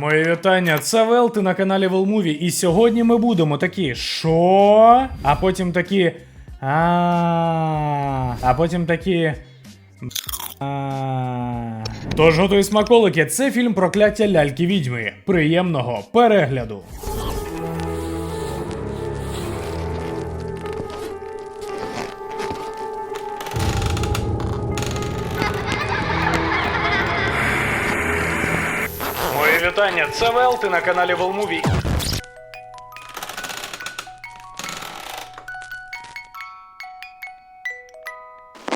Мої вітання, це Вел, ти на каналі Велмуві, і сьогодні ми будемо такі що? А потім такі. А, а потім такі. А. Тож готуй смаколики, це фільм Прокляття ляльки відьми. Приємного перегляду. Це Вел, на каналі Велмуві.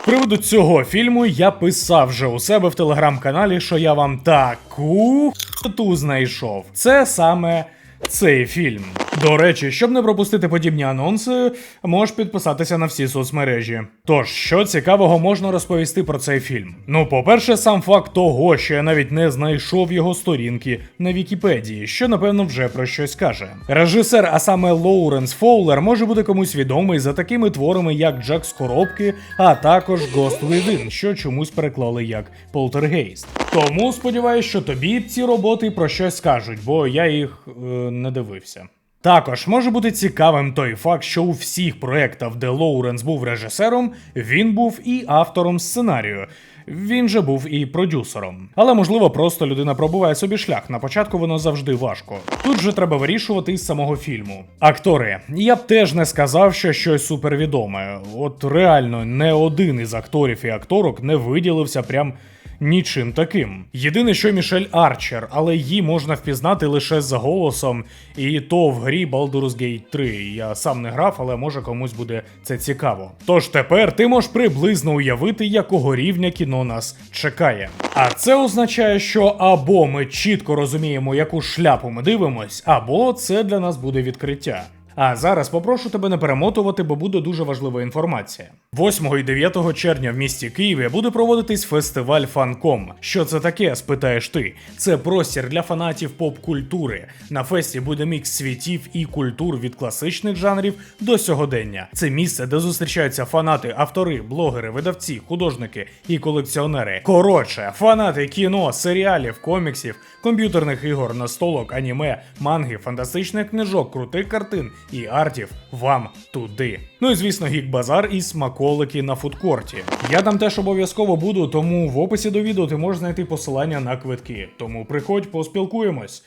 Приводу цього фільму я писав вже у себе в телеграм-каналі, що я вам таку ту знайшов. Це саме цей фільм. До речі, щоб не пропустити подібні анонси, можеш підписатися на всі соцмережі. Тож, що цікавого можна розповісти про цей фільм? Ну, по-перше, сам факт того, що я навіть не знайшов його сторінки на Вікіпедії, що напевно вже про щось каже. Режисер, а саме Лоуренс Фоулер, може бути комусь відомий за такими творами, як Джек з коробки, а також Ghost Within, що чомусь переклали як Полтергейст. Тому сподіваюся, що тобі ці роботи про щось скажуть, бо я їх е, не дивився. Також може бути цікавим той факт, що у всіх проєктах, де Лоуренс був режисером, він був і автором сценарію. Він же був і продюсером. Але можливо, просто людина пробуває собі шлях. На початку воно завжди важко. Тут же треба вирішувати із самого фільму. Актори. Я б теж не сказав, що щось супервідоме. От реально, не один із акторів і акторок не виділився прям нічим таким. Єдине, що Мішель Арчер, але її можна впізнати лише за голосом, і то в грі Baldur's Gate 3. Я сам не грав, але може комусь буде це цікаво. Тож тепер ти можеш приблизно уявити, якого рівня кіно нас чекає. А це означає, що або ми чітко розуміємо, яку шляпу ми дивимось, або це для нас буде відкриття. А зараз попрошу тебе не перемотувати, бо буде дуже важлива інформація. 8 і 9 червня в місті Києві буде проводитись фестиваль Фанком. Що це таке? спитаєш ти. Це простір для фанатів поп-культури. На фесті буде мікс світів і культур від класичних жанрів до сьогодення. Це місце, де зустрічаються фанати, автори, блогери, видавці, художники і колекціонери. Коротше, фанати кіно, серіалів, коміксів, комп'ютерних ігор, настолок, аніме, манги, фантастичних книжок, крутих картин і артів вам туди. Ну і звісно, гік-базар і смаколики на фудкорті. Я там теж обов'язково буду, тому в описі до відео ти можеш знайти посилання на квитки. Тому приходь, поспілкуємось.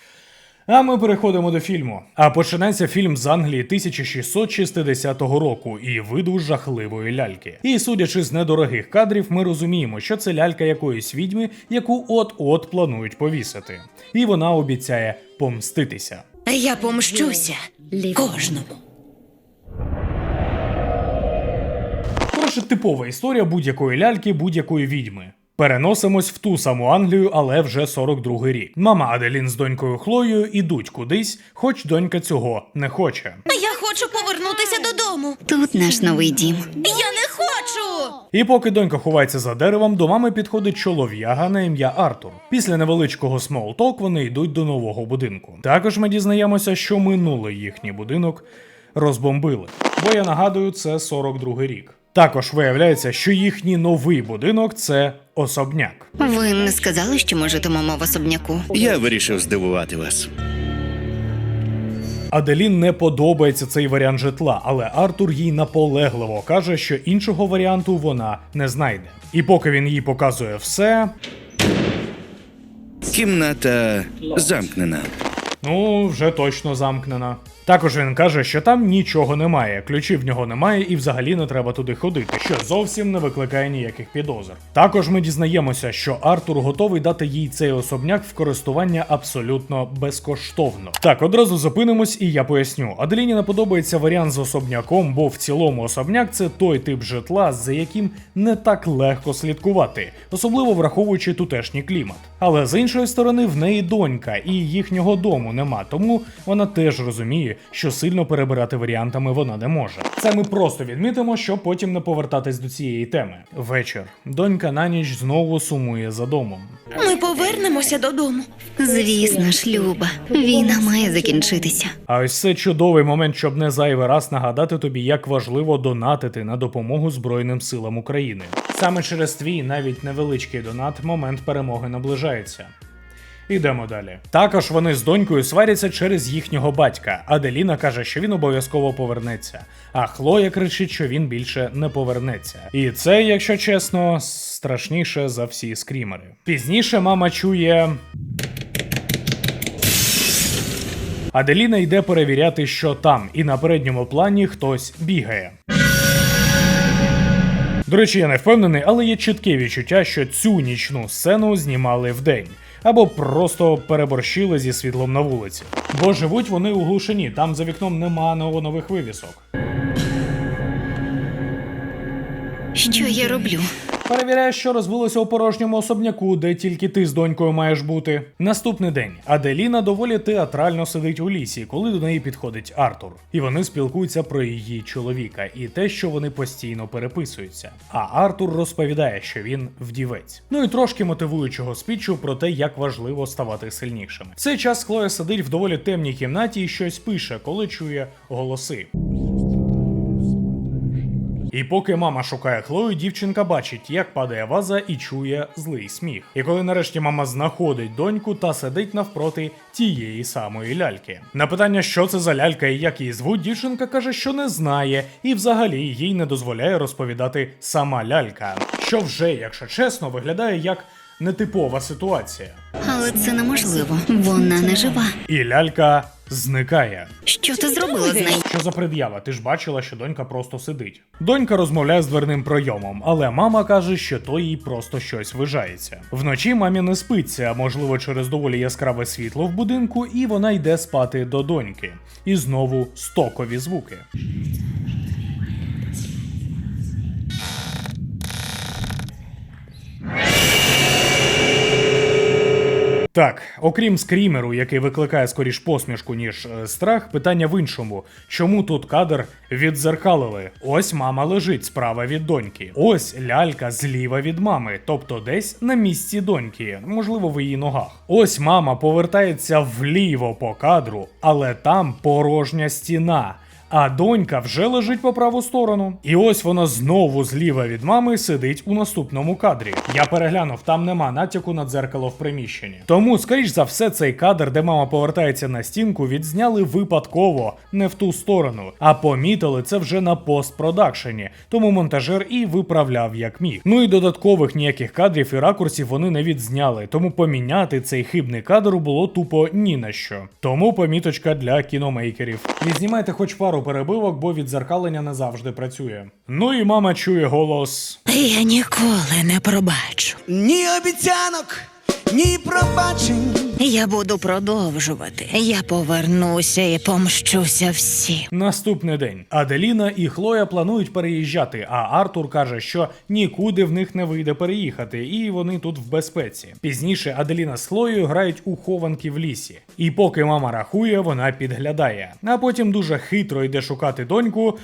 А ми переходимо до фільму. А починається фільм з Англії 1660 року і виду жахливої ляльки. І судячи з недорогих кадрів, ми розуміємо, що це лялька якоїсь відьми, яку от-от планують повісити. І вона обіцяє помститися. Я помщуся кожному. Коротше, типова історія будь-якої ляльки, будь-якої відьми. Переносимось в ту саму Англію, але вже 42-й рік. Мама Аделін з донькою Хлоєю ідуть кудись, хоч донька цього не хоче. Я хочу повернутися додому. Тут наш новий дім. Я не хочу. І поки донька ховається за деревом, до мами підходить чолов'яга на ім'я Артур. Після невеличкого смолток вони йдуть до нового будинку. Також ми дізнаємося, що минулий їхній будинок розбомбили. Бо я нагадую, це 42-й рік. Також виявляється, що їхній новий будинок це особняк. Ви не сказали, що ми житимемо в особняку. Я вирішив здивувати вас. Аделін не подобається цей варіант житла, але Артур їй наполегливо каже, що іншого варіанту вона не знайде. І поки він їй показує все, Кімната замкнена. ну вже точно замкнена. Також він каже, що там нічого немає, ключів в нього немає і взагалі не треба туди ходити, що зовсім не викликає ніяких підозр. Також ми дізнаємося, що Артур готовий дати їй цей особняк в користування абсолютно безкоштовно. Так, одразу зупинимось, і я поясню. Аделіні не подобається варіант з особняком, бо в цілому особняк це той тип житла, за яким не так легко слідкувати, особливо враховуючи тутешній клімат. Але з іншої сторони, в неї донька, і їхнього дому нема, тому вона теж розуміє, що сильно перебирати варіантами вона не може. Це ми просто відмітимо, щоб потім не повертатись до цієї теми. Вечір. Донька на ніч знову сумує за домом. Ми повернемося додому. Звісно ж, Люба. Війна має закінчитися. А ось це чудовий момент, щоб не зайвий раз нагадати тобі, як важливо донатити на допомогу Збройним силам України. Саме через твій навіть невеличкий донат момент перемоги наближається. Підемо далі. Також вони з донькою сваряться через їхнього батька. Аделіна каже, що він обов'язково повернеться. А Хлоя кричить, що він більше не повернеться. І це, якщо чесно, страшніше за всі скрімери. Пізніше мама чує. Аделіна йде перевіряти, що там, і на передньому плані хтось бігає. До речі, я не впевнений, але є чітке відчуття, що цю нічну сцену знімали вдень. Або просто переборщили зі світлом на вулиці. Бо живуть вони у глушині, там за вікном нема нових вивісок. Що я роблю? Перевіряєш, що розвилося у порожньому особняку, де тільки ти з донькою маєш бути. Наступний день Аделіна доволі театрально сидить у лісі, коли до неї підходить Артур. І вони спілкуються про її чоловіка і те, що вони постійно переписуються. А Артур розповідає, що він вдівець. Ну і трошки мотивуючого спічу про те, як важливо ставати сильнішим. В цей час Хлоя сидить в доволі темній кімнаті і щось пише, коли чує голоси. І поки мама шукає Хлою, дівчинка бачить, як падає ваза і чує злий сміх. І коли нарешті мама знаходить доньку та сидить навпроти тієї самої ляльки. На питання, що це за лялька і як її звуть, дівчинка каже, що не знає, і взагалі їй не дозволяє розповідати сама лялька. Що вже, якщо чесно, виглядає як нетипова ситуація. Але це неможливо. Вона не жива. І лялька зникає. Що ти зробила з нею? Що за пред'ява? Ти ж бачила, що донька просто сидить. Донька розмовляє з дверним пройомом, але мама каже, що то їй просто щось вижається. Вночі мамі не спиться, можливо, через доволі яскраве світло в будинку, і вона йде спати до доньки. І знову стокові звуки. Так, окрім скрімеру, який викликає скоріш посмішку, ніж е, страх, питання в іншому: чому тут кадр віддзеркалили? Ось мама лежить справа від доньки. Ось лялька зліва від мами, тобто десь на місці доньки, можливо, в її ногах. Ось мама повертається вліво по кадру, але там порожня стіна. А донька вже лежить по праву сторону. І ось вона знову зліва від мами сидить у наступному кадрі. Я переглянув, там нема натяку на дзеркало в приміщенні. Тому, скоріш за все, цей кадр, де мама повертається на стінку, відзняли випадково, не в ту сторону. А помітили це вже на постпродакшені. Тому монтажер і виправляв як міг. Ну і додаткових ніяких кадрів і ракурсів вони не відзняли. Тому поміняти цей хибний кадр було тупо ні на що. Тому поміточка для кіномейкерів. Відзнімайте хоч пару перебивок, бо відзеркалення не завжди працює. Ну і мама чує голос. Я ніколи не пробачу. Ні обіцянок, ні пробачень. Я буду продовжувати. Я повернуся і помщуся всім. Наступний день Аделіна і Хлоя планують переїжджати, а Артур каже, що нікуди в них не вийде переїхати, і вони тут в безпеці. Пізніше Аделіна з Хлоєю грають у хованки в лісі. І поки мама рахує, вона підглядає. А потім дуже хитро йде шукати доньку.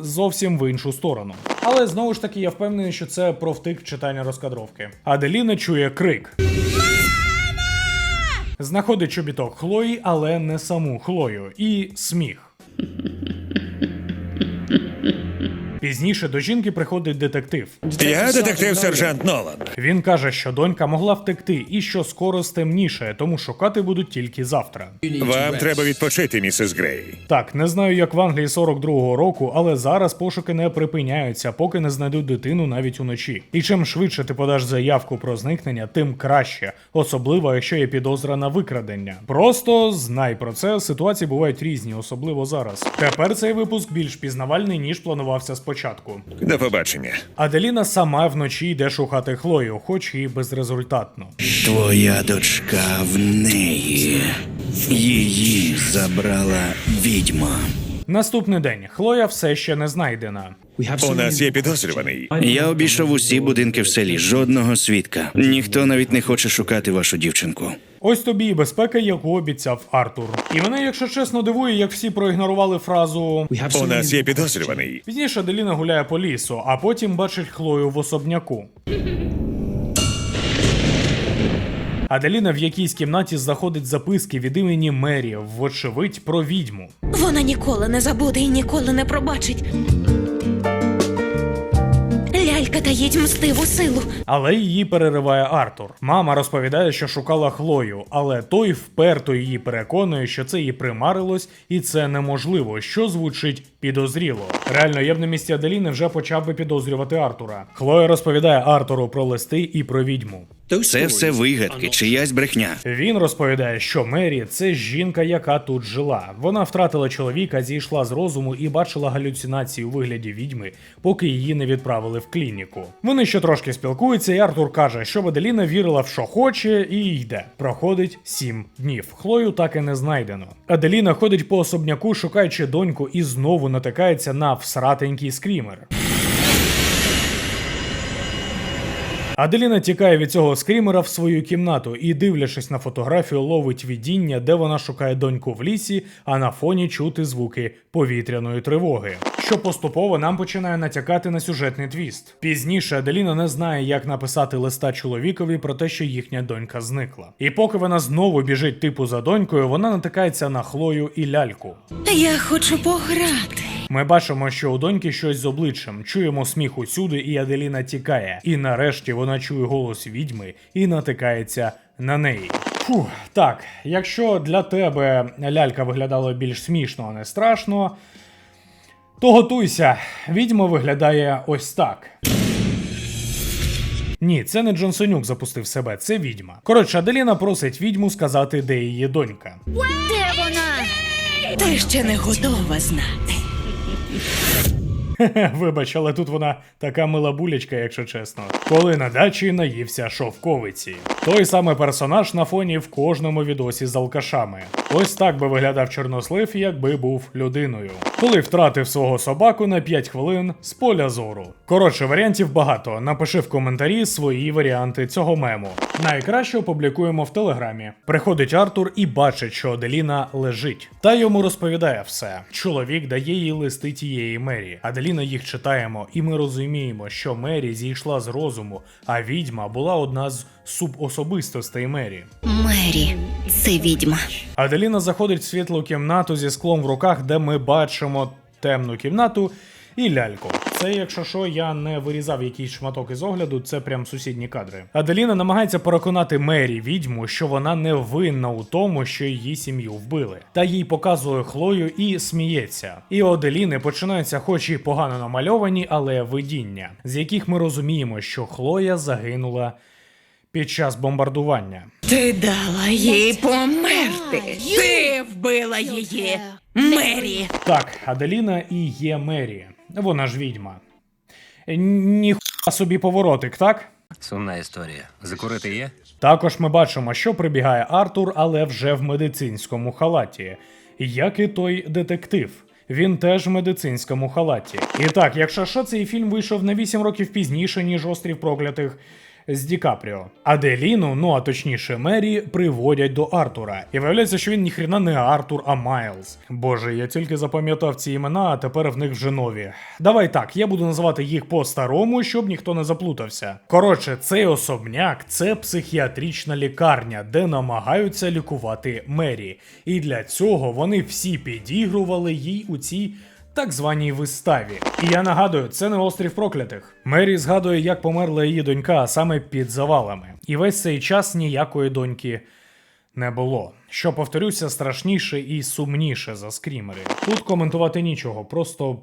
Зовсім в іншу сторону. Але знову ж таки я впевнений, що це про втик читання розкадровки. Аделіна чує крик. Знаходить чобіток Хлої, але не саму Хлою, і сміх. Пізніше до жінки приходить детектив. Я детектив сержант Нолан. Він каже, що донька могла втекти і що скоро стемніше, тому шукати будуть тільки завтра. Вам треба відпочити, місіс Грей. Так, не знаю, як в Англії 42-го року, але зараз пошуки не припиняються, поки не знайдуть дитину навіть уночі. І чим швидше ти подаш заявку про зникнення, тим краще, особливо якщо є підозра на викрадення. Просто знай про це, ситуації бувають різні, особливо зараз. Тепер цей випуск більш пізнавальний ніж планувався спочатку. До побачення. Аделіна сама вночі йде шукати Хлою, хоч і безрезультатно. Твоя дочка в неї. Її забрала відьма. Наступний день Хлоя все ще не знайдена. У нас є підозрюваний. Я обійшов усі будинки в селі, жодного свідка. Ніхто навіть не хоче шукати вашу дівчинку. Ось тобі і безпека, яку обіцяв Артур. І мене, якщо чесно, дивує, як всі проігнорували фразу. У нас є підозрюваний. Пізніше Аделіна гуляє по лісу, а потім бачить Хлою в особняку. Аделіна в якійсь кімнаті знаходить записки від імені Мері, вочевидь, про відьму. Вона ніколи не забуде і ніколи не пробачить. Лялька таїть мстиву силу. Але її перериває Артур. Мама розповідає, що шукала Хлою, але той вперто її переконує, що це їй примарилось, і це неможливо, що звучить підозріло. Реально, я б на місці Аделіни вже почав би підозрювати Артура. Хлоя розповідає Артуру про листи і про відьму. Це все вигадки, чиясь брехня. Він розповідає, що Мері це жінка, яка тут жила. Вона втратила чоловіка, зійшла з розуму і бачила галюцинації у вигляді відьми, поки її не відправили в клініку. Вони ще трошки спілкуються, і Артур каже, що Аделіна вірила в що хоче, і йде. Проходить сім днів. Хлою так і не знайдено. Аделіна ходить по особняку, шукаючи доньку, і знову натикається на всратенький скрімер. Аделіна тікає від цього скрімера в свою кімнату і, дивлячись на фотографію, ловить видіння, де вона шукає доньку в лісі, а на фоні чути звуки повітряної тривоги. Що поступово нам починає натякати на сюжетний твіст. Пізніше Аделіна не знає, як написати листа чоловікові про те, що їхня донька зникла. І поки вона знову біжить типу за донькою, вона натикається на Хлою і ляльку. Я хочу пограти. Ми бачимо, що у доньки щось з обличчям, чуємо сміх усюди, і Аделіна тікає. І нарешті вона чує голос відьми і натикається на неї. Фух, так, якщо для тебе лялька виглядала більш смішно, а не страшно, то готуйся. Відьма виглядає ось так. Ні, це не Джонсонюк запустив себе, це відьма. Коротше, Аделіна просить відьму сказати, де її донька. Де вона? Ти ще не готова знати. Вибач, але тут вона така мила булячка, якщо чесно. Коли на дачі наївся шовковиці. Той самий персонаж на фоні в кожному відосі з алкашами. Ось так би виглядав чорнослив, якби був людиною. Коли втратив свого собаку на 5 хвилин з поля зору. Коротше, варіантів багато. Напиши в коментарі свої варіанти цього мему. Найкраще опублікуємо в телеграмі. Приходить Артур і бачить, що Аделіна лежить. Та йому розповідає все. Чоловік дає їй листи тієї Мері. Аделіна їх читаємо, і ми розуміємо, що Мері зійшла з розуму, а відьма була одна з субособистостей Мері. Мері, це відьма. Аделіна заходить в світлу кімнату зі склом в руках, де ми бачимо темну кімнату і ляльку. Це, якщо що, я не вирізав якийсь шматок із огляду, це прям сусідні кадри. Аделіна намагається переконати Мері відьму, що вона не винна у тому, що її сім'ю вбили. Та їй показує Хлою і сміється. І у Аделіни починаються, хоч і погано намальовані, але видіння, з яких ми розуміємо, що Хлоя загинула під час бомбардування. Ти дала їй померти. Ти вбила її. Мері. Так, Аделіна і є Мері. Вона ж відьма. Ніхуя собі поворотик, так? Сумна історія. Закурити є? Також ми бачимо, що прибігає Артур, але вже в медицинському халаті, як і той детектив. Він теж в медицинському халаті. І так, якщо що, цей фільм вийшов на 8 років пізніше, ніж Острів проклятих з Ді Капріо. Аделіну, ну а точніше Мері, приводять до Артура. І виявляється, що він ніхрена не Артур, а Майлз. Боже, я тільки запам'ятав ці імена, а тепер в них вже нові. Давай так, я буду називати їх по-старому, щоб ніхто не заплутався. Коротше, цей особняк це психіатрична лікарня, де намагаються лікувати Мері. І для цього вони всі підігрували їй у цій так званій виставі. І я нагадую, це не острів проклятих. Мері згадує, як померла її донька, а саме під завалами. І весь цей час ніякої доньки не було. Що повторюся, страшніше і сумніше за скрімери. Тут коментувати нічого, просто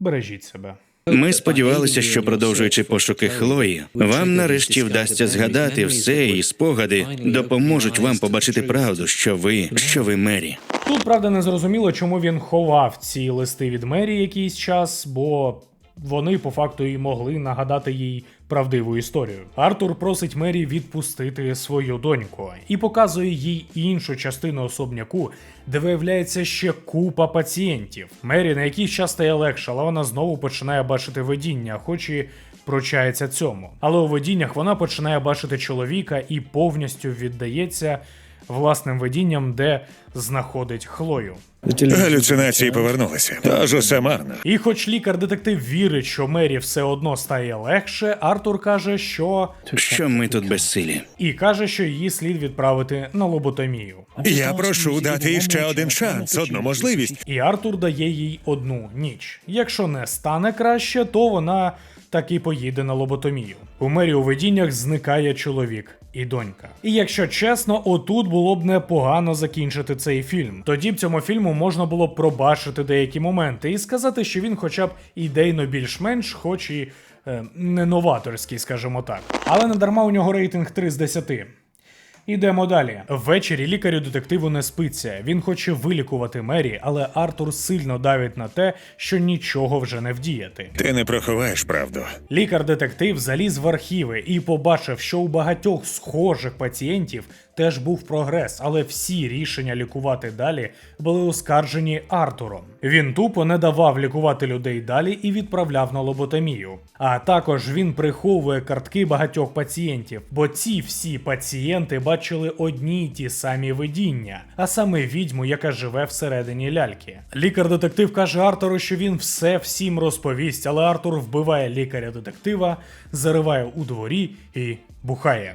бережіть себе. Ми сподівалися, що продовжуючи пошуки Хлої, вам нарешті вдасться згадати все, і спогади допоможуть вам побачити правду, що ви, що ви Мері. Тут, правда, не зрозуміло, чому він ховав ці листи від Мері якийсь час, бо вони по факту і могли нагадати їй правдиву історію. Артур просить Мері відпустити свою доньку і показує їй іншу частину особняку, де виявляється ще купа пацієнтів. Мері на якийсь час стає легше, але вона знову починає бачити видіння, хоч і прочається цьому. Але у видіннях вона починає бачити чоловіка і повністю віддається власним видінням, де знаходить Хлою. Галюцинації повернулися. Тож усе марно. І хоч лікар-детектив вірить, що Мері все одно стає легше, Артур каже, що Що ми тут безсилі? і каже, що її слід відправити на лоботомію. Я прошу дати їй ще один шанс, одну можливість. І Артур дає їй одну ніч. Якщо не стане краще, то вона таки поїде на лоботомію. У мері у видіннях зникає чоловік і донька. І якщо чесно, отут було б непогано закінчити цей фільм. Тоді б цьому фільму можна було пробачити деякі моменти і сказати, що він хоча б ідейно більш-менш, хоч і е, не новаторський, скажімо так. Але не дарма у нього рейтинг 3 з 10. Ідемо далі. Ввечері лікарю детективу не спиться. Він хоче вилікувати Мері, але Артур сильно давить на те, що нічого вже не вдіяти. Ти не приховаєш правду. Лікар-детектив заліз в архіви і побачив, що у багатьох схожих пацієнтів теж був прогрес, але всі рішення лікувати далі були оскаржені Артуром. Він тупо не давав лікувати людей далі і відправляв на лоботомію. А також він приховує картки багатьох пацієнтів, бо ці всі пацієнти бачили одні й ті самі видіння, а саме відьму, яка живе всередині ляльки. Лікар-детектив каже Артуру, що він все всім розповість, але Артур вбиває лікаря-детектива, зариває у дворі і бухає.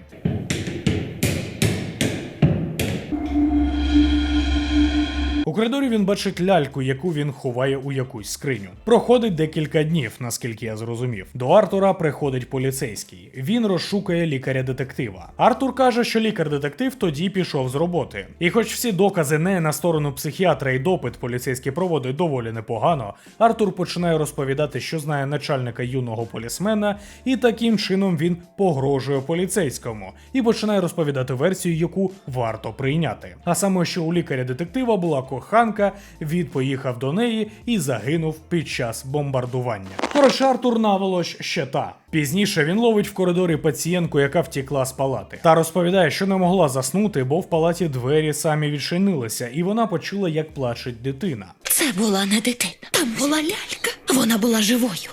У коридорі він бачить ляльку, яку він ховає у якусь скриню. Проходить декілька днів, наскільки я зрозумів. До Артура приходить поліцейський. Він розшукує лікаря-детектива. Артур каже, що лікар-детектив тоді пішов з роботи. І хоч всі докази не на сторону психіатра і допит поліцейський проводить доволі непогано, Артур починає розповідати, що знає начальника юного полісмена, і таким чином він погрожує поліцейському і починає розповідати версію, яку варто прийняти. А саме, що у лікаря-детектива була коханка, він поїхав до неї і загинув під час бомбардування. Коротше, Артур наволоч ще та. Пізніше він ловить в коридорі пацієнтку, яка втікла з палати, та розповідає, що не могла заснути, бо в палаті двері самі відчинилися, і вона почула, як плаче дитина. Це була не дитина. Там була лялька. Вона була живою.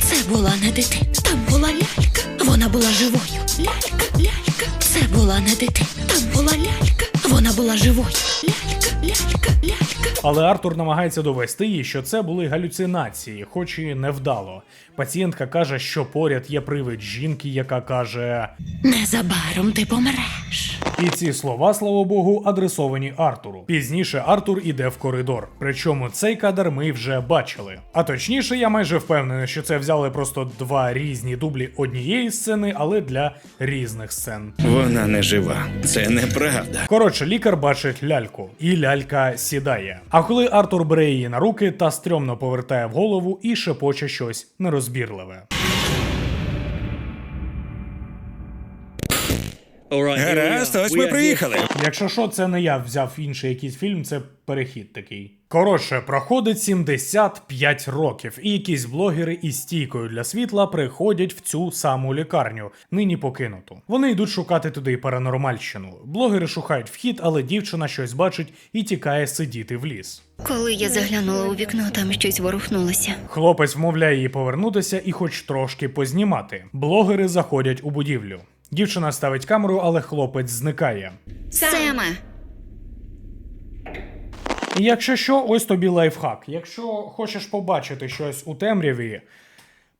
Це була не дитина. Там була лялька. Вона була живою. Лялька, лялька. Це була не дитина. Там була лялька. Вона була живою. Лялька, лялька, лялька. Але Артур намагається довести їй, що це були галюцинації, хоч і невдало. Пацієнтка каже, що поряд є привид жінки, яка каже. Незабаром ти помреш. І ці слова, слава Богу, адресовані Артуру. Пізніше Артур іде в коридор. Причому цей кадр ми вже бачили. А точніше, я майже впевнений, що це взяли просто два різні дублі однієї сцени, але для різних сцен. Вона не жива. Це неправда. Коротше, лікар бачить ляльку, і лялька сідає. А коли Артур бере її на руки та стрьомно повертає в голову і шепоче щось нерозбірливе. Гаразд, ось ми приїхали. Якщо що, це не я взяв інший якийсь фільм, це перехід такий. Коротше, проходить 75 років, і якісь блогери із стійкою для світла приходять в цю саму лікарню, нині покинуту. Вони йдуть шукати туди паранормальщину. Блогери шукають вхід, але дівчина щось бачить і тікає сидіти в ліс. Коли я заглянула у вікно, там щось ворухнулося. Хлопець вмовляє її повернутися і хоч трошки познімати. Блогери заходять у будівлю. Дівчина ставить камеру, але хлопець зникає. Семе! І якщо що, ось тобі лайфхак. Якщо хочеш побачити щось у темряві,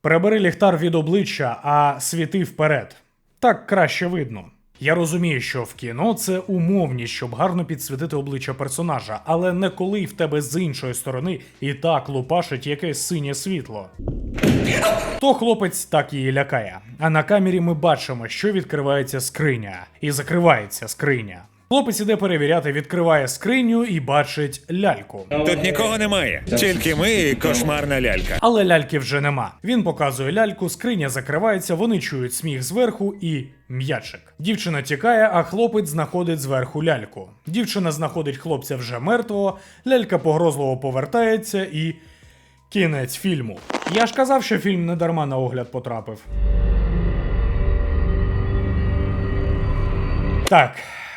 прибери ліхтар від обличчя, а світи вперед. Так краще видно. Я розумію, що в кіно це умовність, щоб гарно підсвітити обличчя персонажа, але не коли в тебе з іншої сторони і так лупашить якесь синє світло. То хлопець так її лякає. А на камері ми бачимо, що відкривається скриня, і закривається скриня. Хлопець іде перевіряти, відкриває скриню і бачить ляльку. Тут нікого немає. Тільки ми і кошмарна лялька. Але ляльки вже нема. Він показує ляльку, скриня закривається, вони чують сміх зверху і м'ячик. Дівчина тікає, а хлопець знаходить зверху ляльку. Дівчина знаходить хлопця вже мертвого, лялька погрозливо повертається і. Кінець фільму. Я ж казав, що фільм не дарма на огляд потрапив. Так,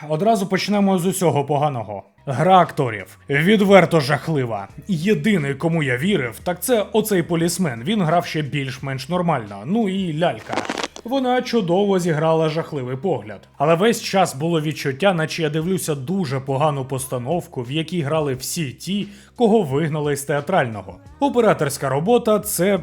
одразу почнемо з усього поганого. Гра акторів відверто жахлива. Єдиний, кому я вірив, так це оцей полісмен. Він грав ще більш-менш нормально. Ну і лялька. Вона чудово зіграла жахливий погляд. Але весь час було відчуття, наче я дивлюся дуже погану постановку, в якій грали всі ті, кого вигнали з театрального. Операторська робота це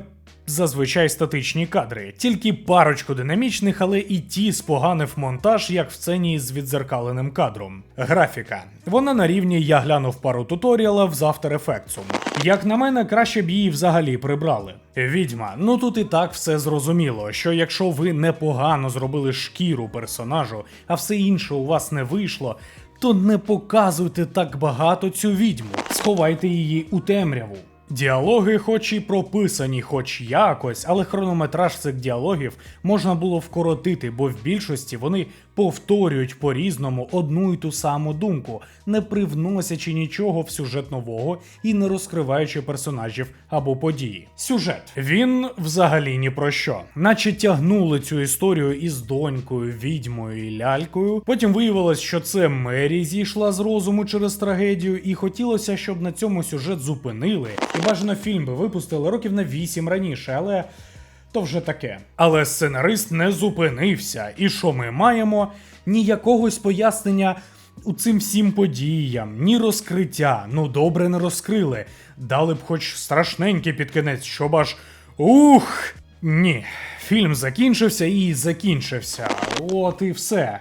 зазвичай статичні кадри, тільки парочку динамічних, але і ті споганив монтаж, як в сцені з відзеркаленим кадром. Графіка. Вона на рівні я глянув пару туторіалів з After Effects. Як на мене, краще б її взагалі прибрали. Відьма, ну тут і так все зрозуміло, що якщо ви непогано зробили шкіру персонажу, а все інше у вас не вийшло, то не показуйте так багато цю відьму, сховайте її у темряву. Діалоги, хоч і прописані, хоч якось, але хронометраж цих діалогів можна було вкоротити, бо в більшості вони повторюють по-різному одну й ту саму думку, не привносячи нічого в сюжет нового і не розкриваючи персонажів або події. Сюжет він взагалі ні про що, наче тягнули цю історію із донькою, відьмою і лялькою. Потім виявилось, що це Мері зійшла з розуму через трагедію, і хотілося, щоб на цьому сюжет зупинили. І бажано фільм би випустили років на 8 раніше, але то вже таке. Але сценарист не зупинився. І що ми маємо? Ні якогось пояснення у цим всім подіям, ні розкриття. Ну добре не розкрили. Дали б хоч страшненький під кінець, щоб аж ух. Ні, фільм закінчився і закінчився. От і все.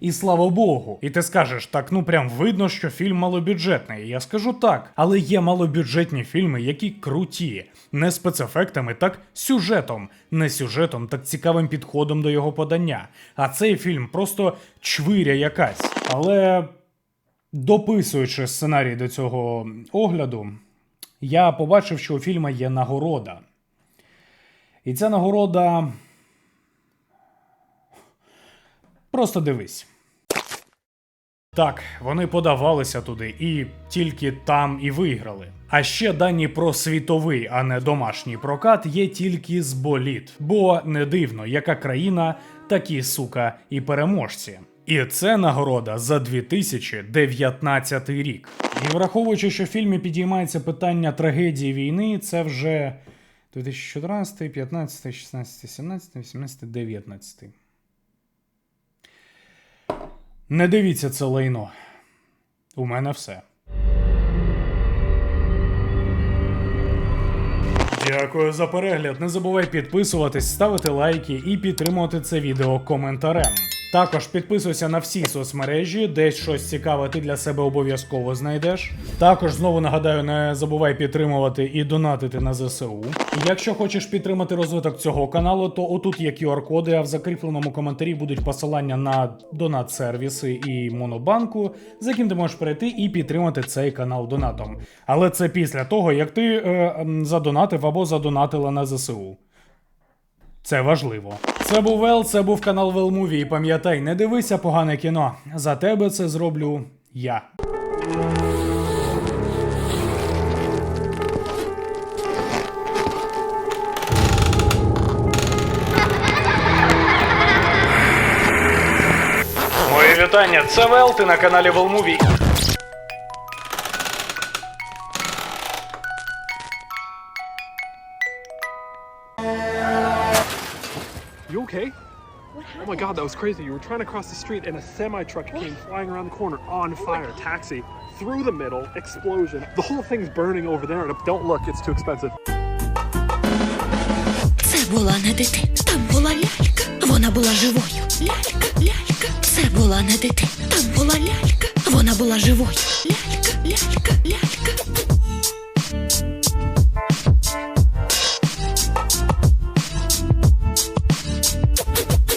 І слава Богу. І ти скажеш, так ну прям видно, що фільм малобюджетний. Я скажу так, але є малобюджетні фільми, які круті, не спецефектами, так сюжетом, не сюжетом, так цікавим підходом до його подання. А цей фільм просто чвиря якась. Але дописуючи сценарій до цього огляду, я побачив, що у фільма є нагорода. І ця нагорода. Просто дивись. Так, вони подавалися туди і тільки там і виграли. А ще дані про світовий, а не домашній прокат є тільки з боліт. Бо не дивно, яка країна, такі сука і переможці. І це нагорода за 2019 рік. І враховуючи, що в фільмі підіймається питання трагедії війни, це вже 2014, 15, 16, 17, 18, 19. Не дивіться це лайно. У мене все. Дякую за перегляд. Не забувай підписуватись, ставити лайки і підтримувати це відео коментарем. Також підписуйся на всі соцмережі, десь щось цікаве ти для себе обов'язково знайдеш. Також знову нагадаю, не забувай підтримувати і донатити на ЗСУ. І якщо хочеш підтримати розвиток цього каналу, то отут є QR-коди, а в закріпленому коментарі будуть посилання на донат-сервіси і монобанку, за яким ти можеш перейти і підтримати цей канал донатом. Але це після того, як ти е, задонатив або задонатила на ЗСУ. Це важливо. Це був Вел, це був канал Велмуві. І пам'ятай, не дивися погане кіно. За тебе це зроблю я. Моє вітання, це Вел, ти на каналі Велмуві. You okay? Oh my god, that was crazy. You were trying to cross the street and a semi truck came flying around the corner on fire. Taxi through the middle, explosion. The whole thing's burning over there. And don't look, it's too expensive. Це була не дитина, там була лялька, вона була живою. Лялька, лялька, це була не дитина, там була лялька, вона була живою. Лялька, лялька,